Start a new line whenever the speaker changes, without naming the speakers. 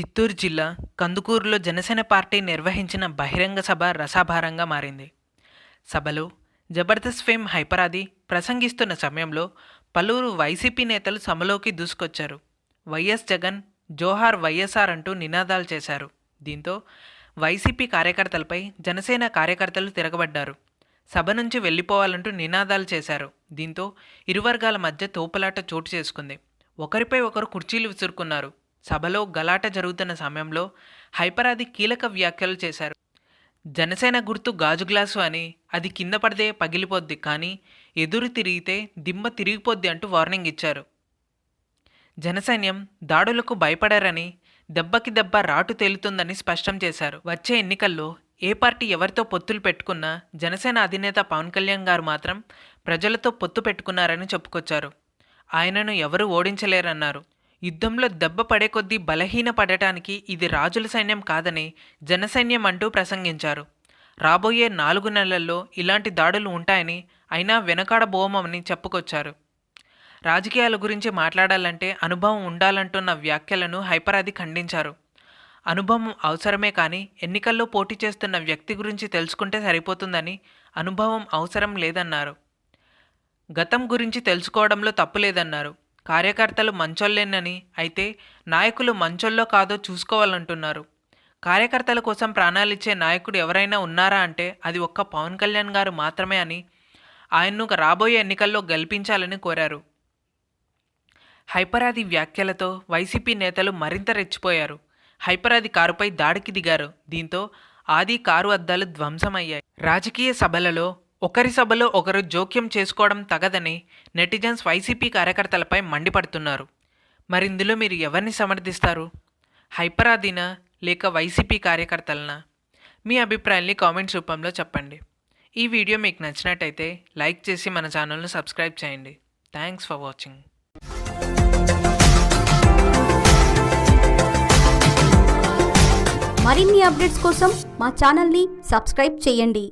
చిత్తూరు జిల్లా కందుకూరులో జనసేన పార్టీ నిర్వహించిన బహిరంగ సభ రసాభారంగా మారింది. సభలో జబర్దస్త్ ఫేమ్ హైపరాది ప్రసంగిస్తున్న సమయంలో పలువురు వైసీపీ నేతలు సభలోకి దూసుకొచ్చారు. వైఎస్ జగన్ జోహార్ వైఎస్ఆర్ అంటూ నినాదాలు చేశారు. దీంతో వైసీపీ కార్యకర్తలపై జనసేన కార్యకర్తలు తిరగబడ్డారు. సభ నుంచి వెళ్ళిపోవాలంటూ నినాదాలు చేశారు. దీంతో ఇరు వర్గాల మధ్య తోపులాట చోటు చేసుకుంది. ఒకరిపై ఒకరు కుర్చీలు విసురుకున్నారు. సభలో గలాట జరుగుతున్న సమయంలో హైపరాది కీలక వ్యాఖ్యలు చేశారు. జనసేన గుర్తు గాజు గ్లాసు అని అది కింద పడితే పగిలిపోద్ది కానీ ఎదురు తిరిగితే దిమ్మ తిరిగిపోద్ది అంటూ వార్నింగ్ ఇచ్చారు. జనసైన్యం దాడులకు భయపడారని దెబ్బకి దెబ్బ రాటు తేలుతుందని స్పష్టం చేశారు. వచ్చే ఎన్నికల్లో ఏ పార్టీ ఎవరితో పొత్తులు పెట్టుకున్నా జనసేన అధినేత పవన్ కళ్యాణ్ గారు మాత్రం ప్రజలతో పొత్తు పెట్టుకున్నారని చెప్పుకొచ్చారు. ఆయనను ఎవరూ ఓడించలేరన్నారు. యుద్ధంలో దెబ్బ పడే కొద్దీ బలహీన పడటానికి ఇది రాజుల సైన్యం కాదని జనసైన్యం అంటూ ప్రసంగించారు. రాబోయే నాలుగు నెలల్లో ఇలాంటి దాడులు ఉంటాయని అయినా వెనకాడబోమని చెప్పుకొచ్చారు. రాజకీయాల గురించి మాట్లాడాలంటే అనుభవం ఉండాలంటున్న వ్యాఖ్యలను హైపరాది ఖండించారు. అనుభవం అవసరమే కానీ ఎన్నికల్లో పోటీ చేస్తున్న వ్యక్తి గురించి తెలుసుకుంటే సరిపోతుందని అనుభవం అవసరం లేదన్నారు. గతం గురించి తెలుసుకోవడంలో తప్పు లేదన్నారు. కార్యకర్తలు మంచోళ్ళేనని అయితే నాయకులు మంచోళ్ళో కాదో చూసుకోవాలంటున్నారు. కార్యకర్తల కోసం ప్రాణాలిచ్చే నాయకుడు ఎవరైనా ఉన్నారా అంటే అది ఒక్క పవన్ కళ్యాణ్ గారు మాత్రమే అని ఆయన్ను రాబోయే ఎన్నికల్లో గెలిపించాలని కోరారు. హైపరాది వ్యాఖ్యలతో వైసీపీ నేతలు మరింత రెచ్చిపోయారు. హైపరాది కారుపై దాడికి దిగారు. దీంతో ఆది కారు అద్దాలు ధ్వంసమయ్యాయి. రాజకీయ సభలలో ఒకరి సభలో ఒకరు జోక్యం చేసుకోవడం తగదని నెటిజన్స్ వైసీపీ కార్యకర్తలపై మండిపడుతున్నారు. మరి ఇందులో మీరు ఎవరిని సమర్థిస్తారు? హైపరాధీన లేక వైసీపీ కార్యకర్తలనా? మీ అభిప్రాయాన్ని కామెంట్స్ రూపంలో చెప్పండి. ఈ వీడియో మీకు నచ్చినట్టయితే లైక్ చేసి మన ఛానల్ను సబ్స్క్రైబ్ చేయండి. Thanks for watching.
మరిన్ని అప్డేట్స్ కోసం మా ఛానల్ని సబ్స్క్రైబ్ చేయండి.